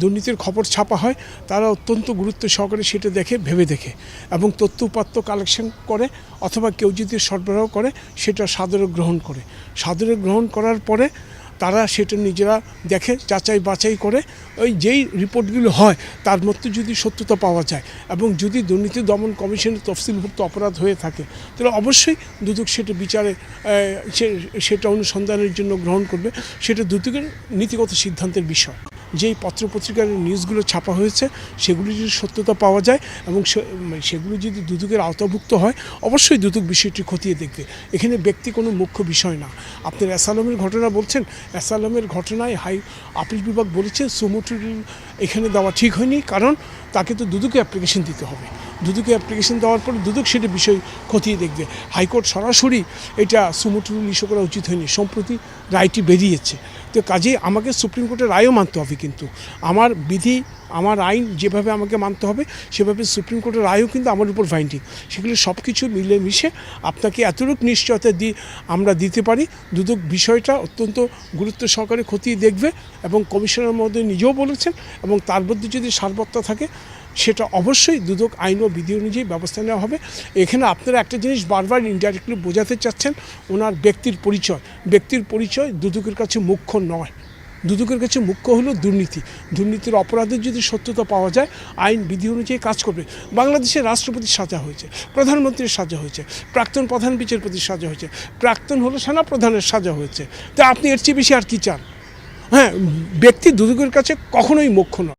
দুর্নীতির খবর ছাপা হয়, তারা অত্যন্ত গুরুত্ব সহকারে সেটা দেখে, ভেবে দেখে এবং তথ্য উপাত্ত কালেকশন করে অথবা কেউ যদি সরবরাহ করে, সেটা সাদরে গ্রহণ করে। সাদরে গ্রহণ করার পরে তারা সেটা নিজেরা দেখে, যাচাই বাছাই করে, ওই যেই রিপোর্টগুলো হয়, তার মধ্যে যদি সত্যতা পাওয়া যায় এবং যদি দুর্নীতি দমন কমিশনের তফসিলভুক্ত অপরাধ হয়ে থাকে, তাহলে অবশ্যই দুদক সেটা বিচারে সেটা অনুসন্ধানের জন্য গ্রহণ করবে। সেটা দুদকের নীতিগত সিদ্ধান্তের বিষয়। যেই পত্রপত্রিকার নিউজগুলো ছাপা হয়েছে, সেগুলি যদি সত্যতা পাওয়া যায় এবং মানে সেগুলো যদি দুদকের আওতাভুক্ত হয়, অবশ্যই দুদক বিষয়টি খতিয়ে দেখবে। এখানে ব্যক্তি কোনো মুখ্য বিষয় না। আপনার অ্যাসালামের ঘটনা বলছেন, অ্যাসালামের ঘটনায় হাই, আপিল বিভাগ বলেছে সুমোটুর এখানে দেওয়া ঠিক হয়নি, কারণ তাকে তো দুদকে অ্যাপ্লিকেশন দিতে হবে। দুদকে অ্যাপ্লিকেশন দেওয়ার পর দুদক সেটা বিষয় খতিয়ে দেখবে। হাইকোর্ট সরাসরি এটা সুমোটুরুল ইস্যু করা উচিত হয়নি, সম্প্রতি রায়টি বেরিয়েছে। তো কাজেই আমাকে সুপ্রিম কোর্টের রায়ও মানতে হবে কিন্তু। আমার বিধি, আমার আইন যেভাবে আমাকে মানতে হবে, সেভাবে সুপ্রিম কোর্টের রায়ও কিন্তু আমার উপর বাইন্ডিং সেগুলো সব কিছু মিলে মিশে আপনাকে এতটুকু নিশ্চয়তা দিয়ে আমরা দিতে পারি। দুদক বিষয়টা অত্যন্ত গুরুত্ব সহকারে খতিয়ে দেখবে এবং কমিশনার মহোদয় নিজেও বলেছেন এবং তার মধ্যে যদি সারবত্তা থাকে সেটা অবশ্যই দুদক আইন ও বিধি অনুযায়ী ব্যবস্থা নেওয়া হবে। এখানে আপনারা একটা জিনিস বারবার ইনডাইরেক্টলি বোঝাতে চাচ্ছেন, ওনার ব্যক্তির পরিচয়। ব্যক্তির পরিচয় দুদকের কাছে মুখ্য নয়। দুদকের কাছে মুখ্য হলো দুর্নীতি। দুর্নীতির অপরাধের যদি সত্যতা পাওয়া যায়, আইন বিধি অনুযায়ী কাজ করবে। বাংলাদেশের রাষ্ট্রপতির সাজা হয়েছে, প্রধানমন্ত্রীর সাজা হয়েছে, প্রাক্তন প্রধান বিচারপতির সাজা হয়েছে, প্রাক্তন হলো সেনা প্রধানের সাজা হয়েছে। তা আপনি এর চেয়ে বেশি আর কি চান? হ্যাঁ ব্যক্তি দুদকের কাছে কখনোই মুখ্য নয়।